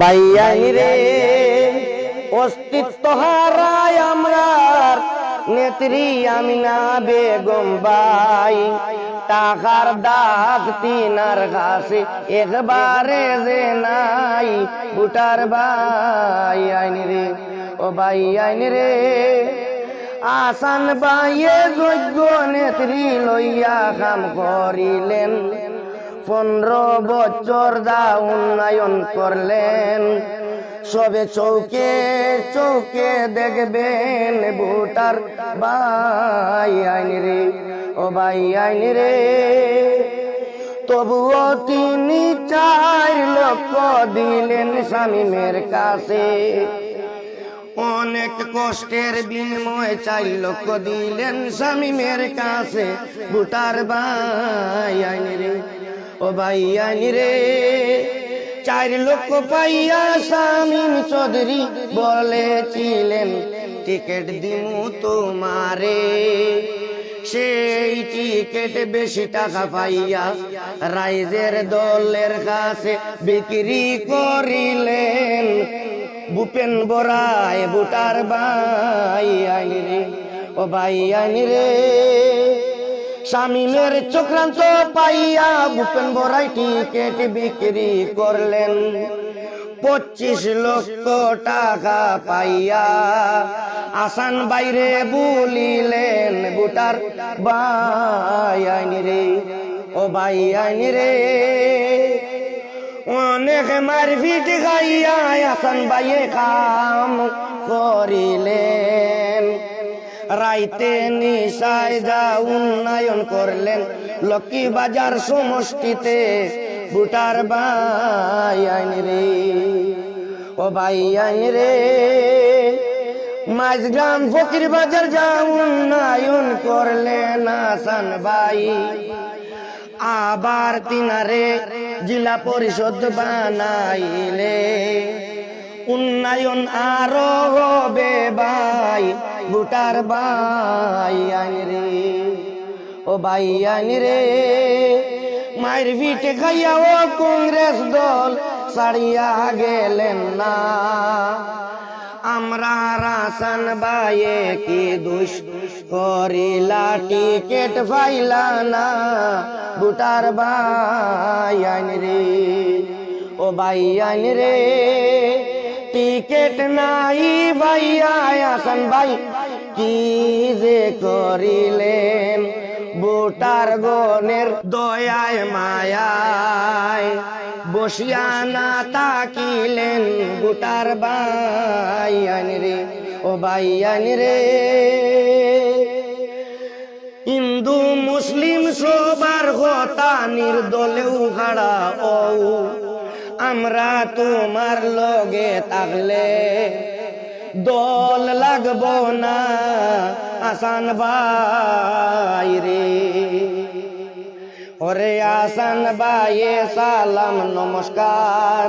বাইয়াই রে অস্তিত্ব হারায় আমরার নেত্রী আমিনা বেগম বাই টাকার দাগ তিনার কাছে একবারে যে নাই। বুটার বাই আইন রে ও বাই আইন রে আসান বাইয়ে যোগ্য নেত্রী লইয়া কাম করিলেন। পনেরো বছর দা উন্নয়ন করলেন, সবে চৌকে চৌকে দেখবেন ভোটার বাই আইন রে, ও বাই আইন রে। তবুও তিনি চার লক্ষ দিলেন স্বামীমের কাছে। অনেক কষ্টের বিনিময়ে চার লক্ষ দিলেন স্বামীমের কাছে। ভোটার বাই আইন রে। ও ভাই আইনি রে, চার লক্ষ পাইয়া স্বামীম চৌধুরী বলেছিলেন, টিকিট দিমু তোমারে। সেই টিকিট বেশি টাকা পাইয়া রাইজের দলের কাছে বিক্রি করিলেন। ভূপেন বরায় বুটার বাই আইনি ও ভাই আইনি রে। স্বামীমের চক্রান্ত পাইয়া ভূপেন বরাই টিকেট বিক্রি করলেন। পঁচিশ লক্ষ টাকা পাইয়া আসান বাইরে বলিলেন, বুটার বাই আইনি রে, ও বাই আইনি রে। অনেক মারপিট গাইয়া আসান বাইয়ে কাম করিলেন। রাইতে নিশায় যা উন্নয়ন করলেন লক্ষ্মী বাজার সমষ্টিতে বুটার বাই আইন রে, ও ভাই আইন রে। মাঝগ্রাম ফকির বাজার যা উন্নয়ন করলেন আসান বাই আবার তিনারে জেলা পরিষদ বানাইলে। উন্নয়ন আরও হবে বাই ভোটার বাই আইন রে, ও বাই আইন রে। মায়ের ভিটে খাইয়া ও কংগ্রেস দল ছাড়িয়া গেলেন না। আমরা রাসান বাইয়ে কি দুষ করিলা? টিকেট পাইলা না ভোটার বাই রে, ও বাই রে। টিকেট নাই ভাইয়া আসান ভাই, কি যে করিলেন বুটার গনের দয়ায় মায়ায়। বসিয়া না তাকিলেন বুটার বাই আইন রে ও বাই আইন রে হিন্দু মুসলিম সবার কথা নির্দলেও খাড়া ও আমরা তোমার লগে থাকলে দল লাগব না, আসান বাইরে ওরে আসান বাইয়ে সালাম, নমস্কার।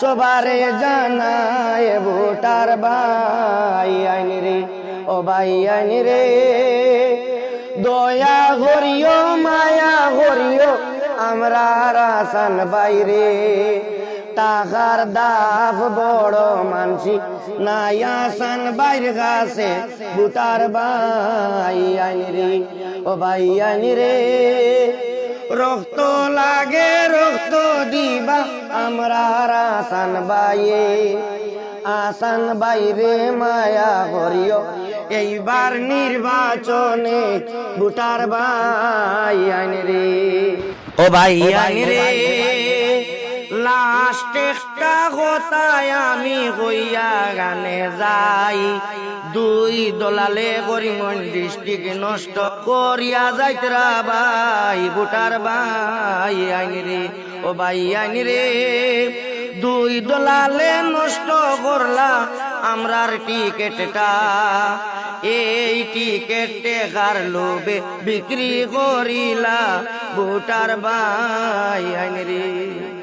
সবারে জানায় ভোটার বাই আইন রে, ও বাই আইন রে। দয়া হরিও মায়া হরিও আমরা রাসান বাইরে। টাকার দাফ বড় মানসি নাই আসান বাইর গাছে বুটার বাই আইনি রে, ও বাই আইনি রে। রক্ত লাগে, রক্ত দিবা আমরা রাসান বাইয়ে আসান বাইরে মায়া হরিও এইবার নির্বাচনে বুটার বাই রে। ও ভাই রে লাস্ট একটা কথায় আমি হইয়া গানে যাই দুই দলালে করিমন ডিস্ট্রিক্ট নষ্ট করিয়া যাইতরা ভাই বুটার ভাই আইন রে ও ভাই আইন রে দুই দলালে নষ্ট করলা আমরার টিকেটটা এই টিকেট টেকার লোবে বিক্রি করিলা ভোটার বাই আইন রে।